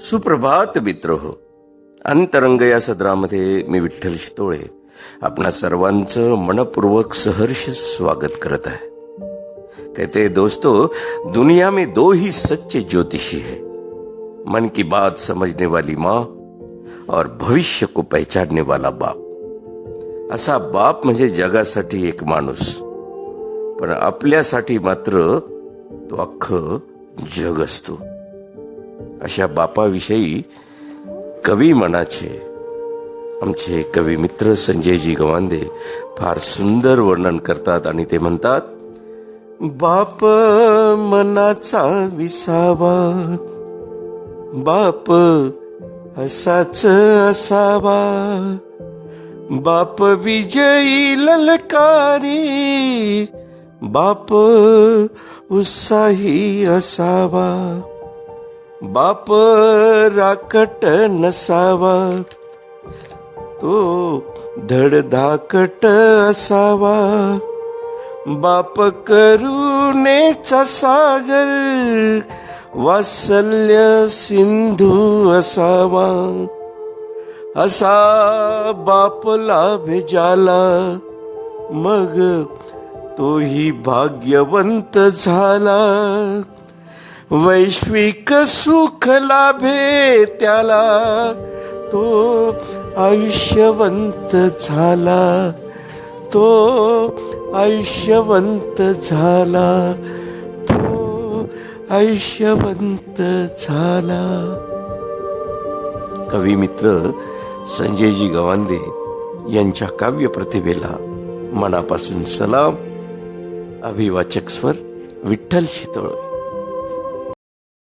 सुप्रभात मित्र हो अंतरंग या सदरामध्ये मी विठ्ठल शितोळे आपणा सर्वांचं मनपूर्वक सहर्ष स्वागत करत आहे. कहते हैं, दोस्तों दुनिया में दो ही सच्चे ज्योतिषी है. मन की बात समझने वाली माँ और भविष्य को पहचानने वाला बाप. असा बाप म्हणजे जगासाठी एक माणूस. पण आपल्यासाठी मात्र तो अख्खं जग असतो. अशा बापाविषयी कवी मनाचे आमचे कवी मित्र संजयजी गवांदे फार सुंदर वर्णन करतात आणि ते म्हणतात बाप मनाचा विसावा बाप असाच असावा बाप विजयी ललकारी बाप उत्साही असावा. बाप राकट नसावा तो धडधाकट असावा. बाप करुणेचा सागर वात्सल्य सिंधू असावा. असा बाप लाभेजाला मग तोही भाग्यवंत झाला. वैश्विक सुख लाभे त्याला. तो आयुष्यवंत झाला. तो आयुष्यवंत झाला. तो आयुष्यवंत झाला. कवी मित्र संजयजी गवांदे यांच्या काव्य प्रतिभेला मनापासून सलाम. अभिवाचक स्वर विठ्ठल शितोळे.